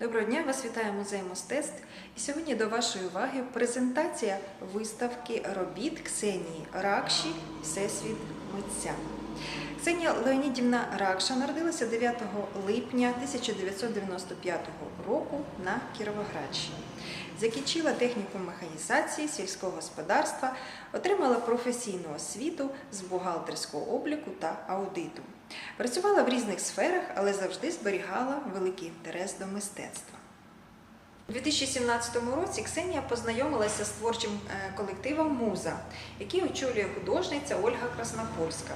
Доброго дня, вас вітає музей мистецтв. І сьогодні до вашої уваги презентація виставки робіт Ксенії Ракші Всесвіт митця. Ксенія Леонідівна Ракша народилася 9 липня 1995 року на Кіровоградщині. Закінчила техніку механізації сільського господарства, отримала професійну освіту з бухгалтерського обліку та аудиту. Працювала в різних сферах, але завжди зберігала великий інтерес до мистецтва. У 2017 році Ксенія познайомилася з творчим е, колективом Муза, який очолює художниця Ольга Краснопольська.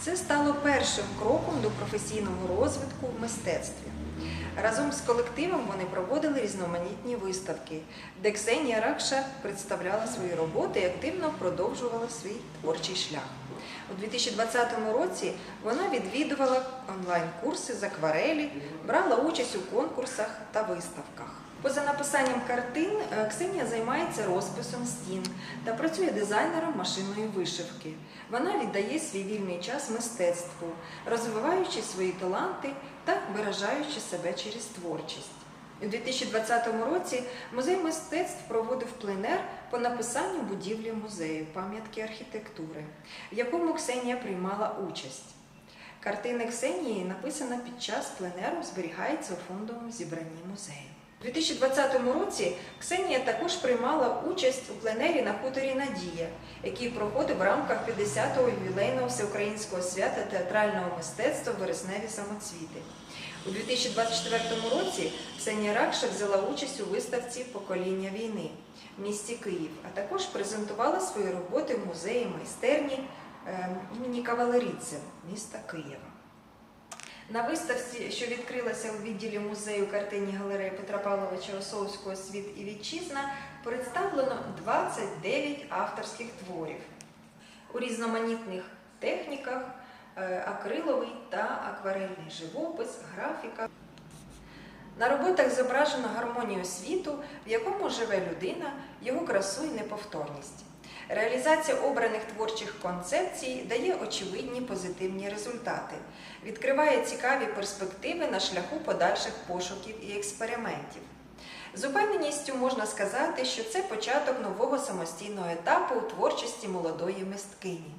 Це стало першим кроком до професійного розвитку в мистецтві. Разом з колективом вони проводили різноманітні виставки, де Ксенія Ракша представляла свої роботи і активно продовжувала свій творчий шлях. У 2020 році вона відвідувала онлайн-курси з акварелі, брала участь у конкурсах та виставках. Поза написанням картин е, Ксенія займається розписом стін та працює дизайнером машинної вишивки. Вона віддає свій вільний час мистецтву, розвиваючи свої таланти та виражаючи себе через творчість. У 2020 році музей мистецтв проводив пленер по написанню будівлі музею пам'ятки архітектури, в якому Ксенія приймала участь. Картини Ксенії, написана під час пленеру, зберігається у фондовому зібранні музею. У 2020 році Ксенія також приймала участь у пленері на хуторі Надія, який проходив в рамках 50-го ювілейного всеукраїнського свята театрального мистецтва Вересневі самоцвіти. У 2024 році Ксенія Ракша взяла участь у виставці Покоління війни в місті Київ, а також презентувала свої роботи в музеї майстерні е, імені Кавалерідзе міста Києва. На виставці, що відкрилася у відділі музею картинні галереї Петра Павловича Осовського Світ і Вітчизна, представлено 29 авторських творів у різноманітних техніках е, акриловий та акварельний живопис, графіка. На роботах зображено гармонію світу, в якому живе людина, його красу і неповторність. Реалізація обраних творчих концепцій дає очевидні позитивні результати, відкриває цікаві перспективи на шляху подальших пошуків і експериментів. З упевненістю можна сказати, що це початок нового самостійного етапу у творчості молодої мисткині.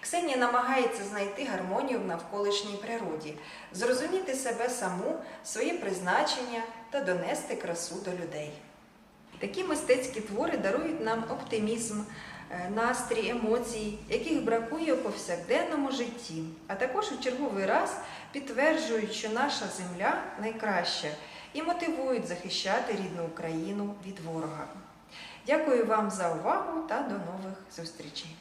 Ксенія намагається знайти гармонію в навколишній природі, зрозуміти себе саму, своє призначення та донести красу до людей. Такі мистецькі твори дарують нам оптимізм, е, настрій, емоції, яких бракує у повсякденному житті, а також у черговий раз підтверджують, що наша земля найкраща і мотивують захищати рідну Україну від ворога. Дякую вам за увагу та до нових зустрічей!